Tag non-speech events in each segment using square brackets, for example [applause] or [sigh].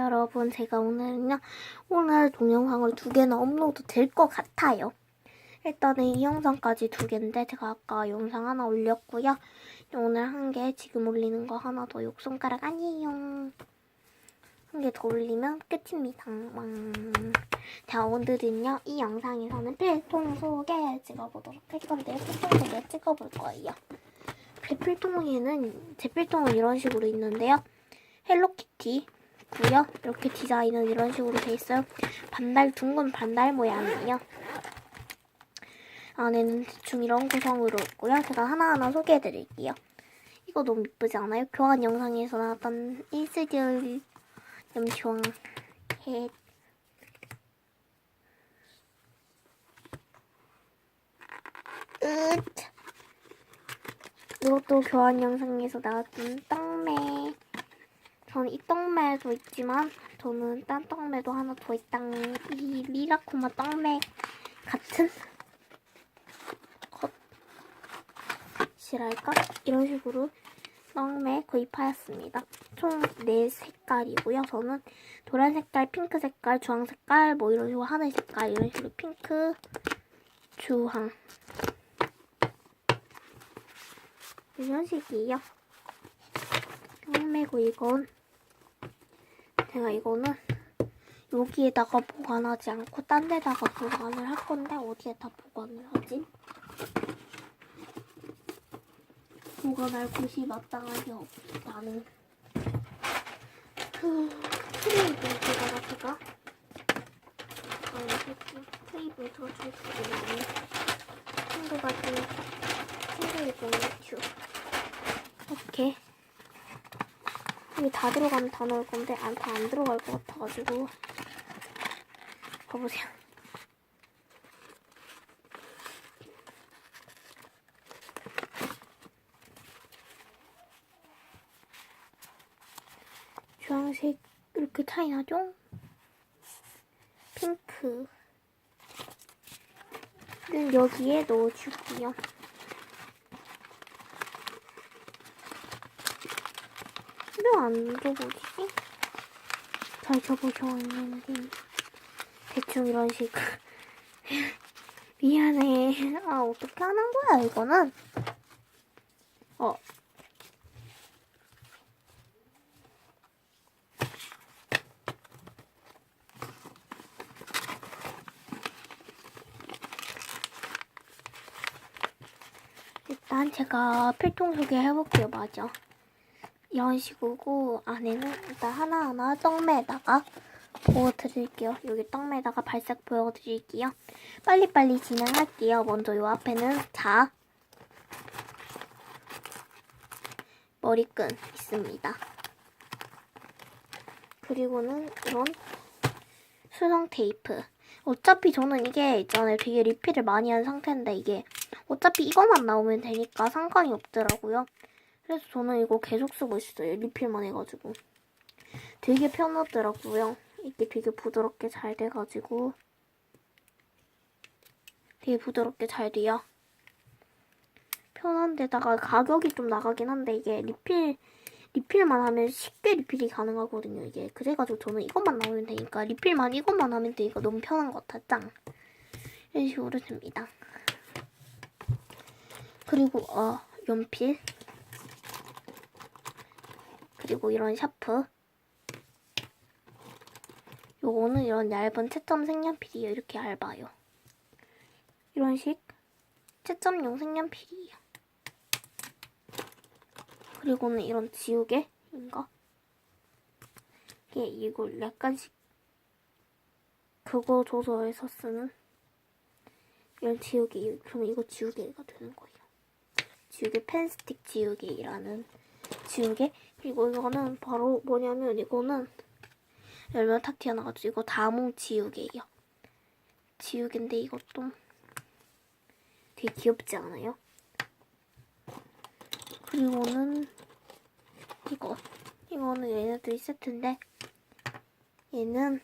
여러분 제가 오늘은요 오늘 동영상을 두 개나 업로드 될 것 같아요. 일단은 이 영상까지 두 개인데 제가 아까 영상 하나 올렸고요. 오늘 한 개 지금 올리는 거 하나 더 욕손가락 아니에요. 한 개 더 올리면 끝입니다. 왕. 자 오늘은요 이 영상에서는 필통 소개 찍어보도록 할 건데요 필통 소개 찍어볼 거예요. 제 필통에는 제 필통은 이런 식으로 있는데요. 헬로키티 고요 이렇게 디자인은 이런 식으로 돼 있어요. 반달 둥근 반달 모양이에요. 안에는 대충 이런 구성으로 있고요. 제가 하나하나 소개해 드릴게요. 이거 너무 이쁘지 않아요? 교환 영상에서 나왔던 인스디얼 염치왕 해 으 이것도 교환 영상에서 나왔던 떡매 저는 이 떡매도 있지만 저는 딴 떡매도 하나 더 있당. 이 리라코마 떡매 같은 컷이랄까? 이런 식으로 떡매 구입하였습니다. 총 4색깔이고요. 저는 노란 색깔, 핑크 색깔, 주황 색깔, 뭐 이런 식으로 하늘 색깔, 이런 식으로 핑크, 주황 이런 식이에요. 떡매고 이건 제가 이거는 여기에다가 보관하지 않고 딴 데다가 보관을 할 건데 어디에다 보관을 하지? 보관할 곳이 마땅하게 없다는. 그 트레이블에다가 제가 아니 트레이블 들어줄 수 있는 친구 같은 트레이블 큐이 여기 다 들어가면 다 넣을 건데 안 다 안 들어갈 것 같아가지고 봐보세요. 주황색 이렇게 차이 나죠? 핑크 는 여기에 넣어줄게요. 왜안 접어지지? 잘 접어져 있는데 대충 이런 식. [laughs] 미안해. 아 어떻게 하는 거야 이거는? 어. 일단 제가 필통 소개해볼게요 맞아 이런 식으로 안에는 일단 하나하나 떡매에다가 보여드릴게요. 여기 떡매에다가 발색 보여드릴게요. 빨리빨리 진행할게요. 먼저 요 앞에는 자 머리끈 있습니다. 그리고는 이런 수성 테이프. 어차피 저는 이게 있잖아요. 되게 리필을 많이 한 상태인데 이게 어차피 이것만 나오면 되니까 상관이 없더라고요. 그래서 저는 이거 계속 쓰고 있어요. 리필만 해가지고. 되게 편하더라고요. 이게 되게 부드럽게 잘 돼가지고. 되게 부드럽게 잘 돼요. 편한데다가 가격이 좀 나가긴 한데 이게 리필, 리필만 하면 쉽게 리필이 가능하거든요. 이게. 그래가지고 저는 이것만 나오면 되니까 리필만 이것만 하면 되니까 너무 편한 것 같아. 짱. 이런 식으로 됩니다. 그리고 어 연필. 그리고 이런 샤프. 요거는 이런 얇은 채점 색연필이에요. 이렇게 얇아요. 이런 식 채점용 색연필이에요. 그리고는 이런 지우개인가? 이게 이걸 약간씩 그거 조서에서 쓰는 이런 지우개. 저는 이거 지우개가 되는 거예요. 지우개 펜스틱 지우개라는 지우개 그리고 이거는 바로 뭐냐면 이거는 열면 탁 튀어나가지고 이거 다몽 지우개예요. 지우개인데 이것도 되게 귀엽지 않아요? 그리고는 이거 이거는 얘네들이 세트인데 얘는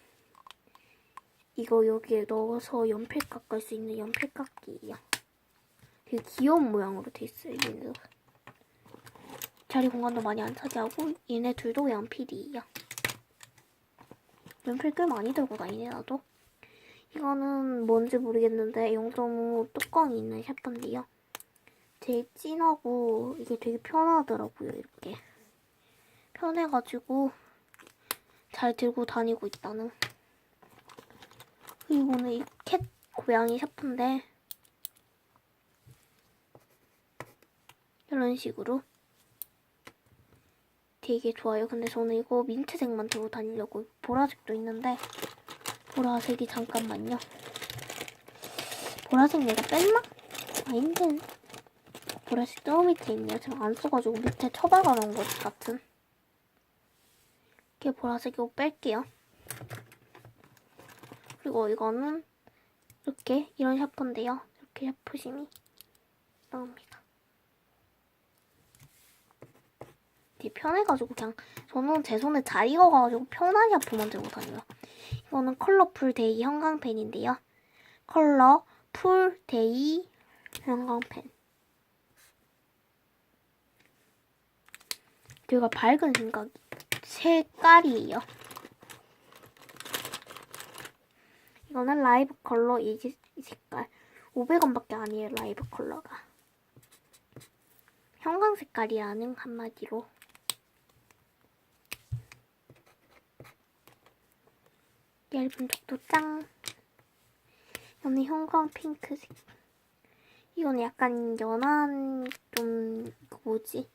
이거 여기에 넣어서 연필 깎을 수 있는 연필 깎기예요. 되게 귀여운 모양으로 돼 있어요. 얘는 자리 공간도 많이 안 차지하고 얘네 둘도 연필이에요. 연필 꽤 많이 들고 다니네 나도. 이거는 뭔지 모르겠는데 0.5 뚜껑이 있는 샤프인데요. 되게 진하고 이게 되게 편하더라고요 이렇게. 편해가지고 잘 들고 다니고 있다는. 그리고는 이 캣 고양이 샤프인데 이런 식으로 되게 좋아요. 근데 저는 이거 민트색만 들고 다니려고 보라색도 있는데 보라색이 잠깐만요. 보라색 내가 뺐나? 아닌데 보라색 저 밑에 있네요. 제가 안 써가지고 밑에 처박아 놓은 것 같은 이렇게 보라색 이거 뺄게요. 그리고 이거는 이렇게 이런 샤프인데요. 이렇게 샤프심이 나옵니다. 되게 편해가지고 그냥 저는 제 손에 잘 익어가지고 편하게 샤프만 들고 다녀요. 이거는 컬러풀 데이 형광펜인데요. 컬러 풀 데이 형광펜. 제가 밝은 생각 색깔이에요. 이거는 라이브 컬러 이 색깔 500원밖에 아니에요 라이브 컬러가 형광 색깔이라는 한마디로 얇은 쪽도 짱. 이거는 형광 핑크색. 이거는 약간 연한 좀그 뭐지?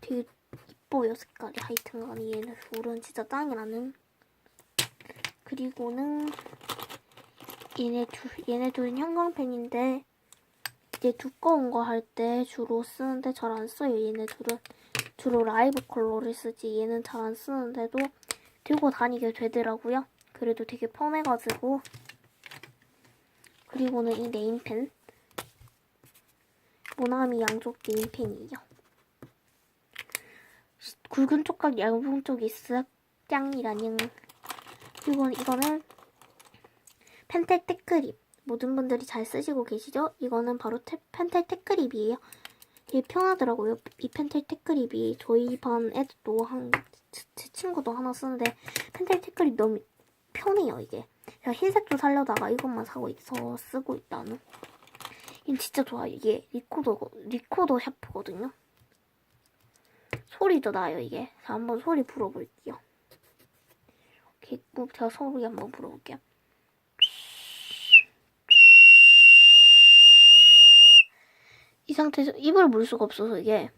되게 이뻐요 색깔이. 하여튼 간에 얘는 둘은 진짜 짱이라는. 그리고는 얘네 둘 얘네 둘은 형광펜인데 이제 두꺼운 거 할 때 주로 쓰는데 잘 안 써요. 얘네 둘은 주로 라이브 컬러를 쓰지. 얘는 잘 안 쓰는데도 들고 다니게 되더라고요. 그래도 되게 편해가지고. 그리고는 이 네임펜. 모나미 양쪽 네임펜이에요. 굵은 쪽과 얇은 쪽이 쓱 짱이라는. 그리고 이거는 펜텔 테크립. 모든 분들이 잘 쓰시고 계시죠? 이거는 바로 테, 펜텔 테크립이에요. 되게 편하더라고요. 이 펜텔 테크립이 저희 반 애들도 한 제 친구도 하나 쓰는데 펜텔 테크립 너무 편해요 이게. 제가 흰색도 살려다가 이것만 사고 있어 쓰고 있다는. 이건 진짜 좋아요. 이게 리코더 리코더 샤프거든요. 소리도 나요 이게. 자 한번 소리 불어볼게요. 이렇게 뭐 제가 소리 한번 불어볼게요. 이 상태에서 입을 물 수가 없어서 이게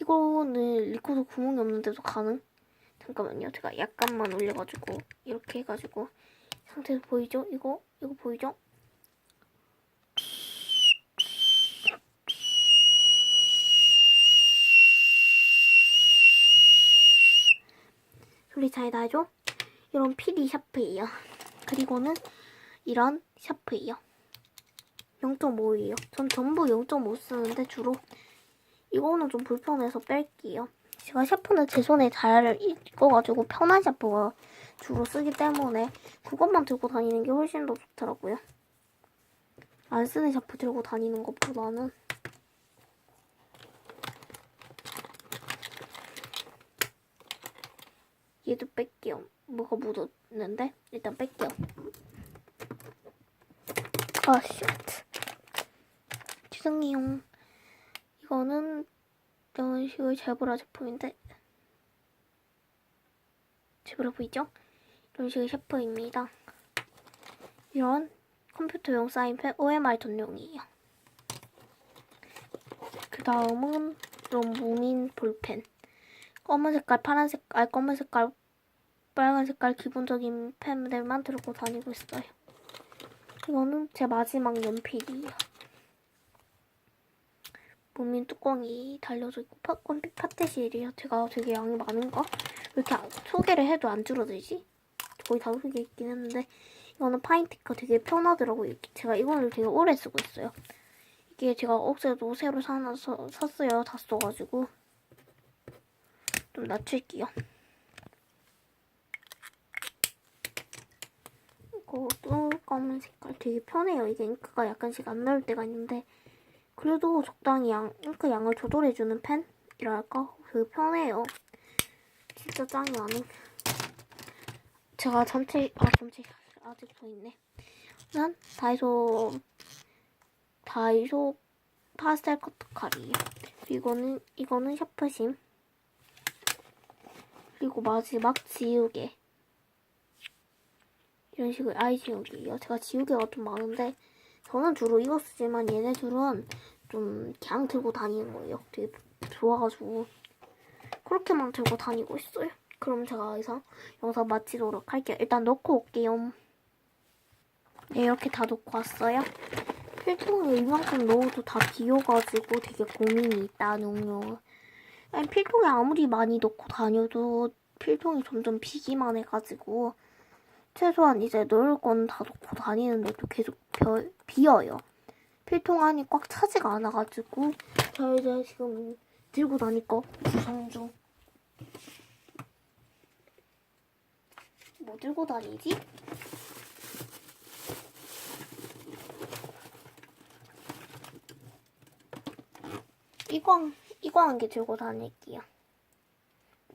이거는 리코더 구멍이 없는데도 가능? 잠깐만요. 제가 약간만 올려가지고 이렇게 해가지고 이 상태에서 보이죠? 이거 이거 보이죠? 소리 잘 나죠? 이런 PD 샤프예요. 그리고는 이런 샤프예요. 0.5예요. 전 전부 0.5 쓰는데 주로 이거는 좀 불편해서 뺄게요. 제가 샤프는 제 손에 잘 익어가지고 편한 샤프가 주로 쓰기 때문에 그것만 들고 다니는 게 훨씬 더 좋더라고요. 안 쓰는 샤프 들고 다니는 것보다는 얘도 뺄게요. 뭐가 묻었는데 일단 뺄게요. 아, 쉣. 죄송해요. 이거는 이런 식의 제브라 제품인데 제브라 보이죠? 이런 식의 셰프입니다. 이런 컴퓨터용 사인펜 OMR 전용이에요. 그 다음은 이런 무민 볼펜. 검은 색깔, 파란 색깔, 검은 색깔, 빨간 색깔 기본적인 펜들만 들고 다니고 있어요. 이거는 제 마지막 연필이에요. 무민 뚜껑이 달려져 있고 팝콘 파테실이에요. 제가 되게 양이 많은가? 왜 이렇게 안- 소개를 해도 안 줄어들지? 거의 다 소개 있긴 했는데 이거는 파인티커 되게 편하더라고요. 제가 이거를 되게 오래 쓰고 있어요. 이게 제가 억제도 새로 사나 서, 샀어요. 다 써가지고 좀 낮출게요. 이거도 검은 색깔 되게 편해요. 이게 잉크가 약간씩 안 나올 때가 있는데 그래도 적당히 양, 잉크 양을 조절해주는 펜이랄까? 되게 편해요. 진짜 짱이 나는. 제가 전체 아 전체 아직 더 있네. 난 다이소 다이소 파스텔 커터칼이에요. 이거는 이거는 샤프심. 그리고 마지막 지우개. 이런 식으로 아이 지우개예요. 제가 지우개가 좀 많은데 저는 주로 이거 쓰지만 얘네 둘은 좀 그냥 들고 다니는 거예요. 되게 좋아가지고 그렇게만 들고 다니고 있어요. 그럼 제가 여기서 영상 마치도록 할게요. 일단 넣고 올게요. 네, 이렇게 다 넣고 왔어요. 필통에 이만큼 넣어도 다 비어가지고 되게 고민이 있다는요. 필통에 아무리 많이 넣고 다녀도 필통이 점점 비기만 해가지고 최소한 이제 넣을 건 다 넣고 다니는데도 계속 벼, 비어요. 필통 안이 꽉 차지가 않아가지고 저 이제 지금 들고 다니까 구성 중. 뭐 들고 다니지? 이거 이거 한 개 들고 다닐게요.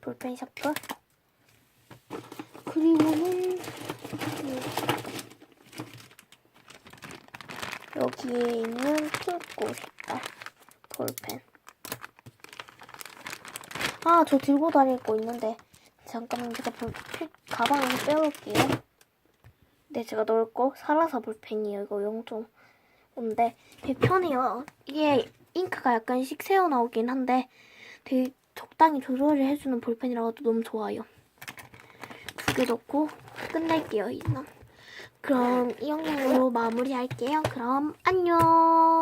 볼펜 샤프. 그리고는 음, 여기에 있는 핑크 색깔 볼펜. 아, 저 들고 다닐 거 있는데 잠깐만 제가 볼, 필, 가방에서 빼올게요. 네, 제가 넣을 거 사라사 볼펜이에요. 이거 0.5인데 되게 편해요. 이게 잉크가 약간씩 새어 나오긴 한데 되게 적당히 조절을 해주는 볼펜이라서 너무 좋아요. 두 개 넣고 끝낼게요, 이만. 그럼 이 영상으로 마무리할게요. 그럼 안녕.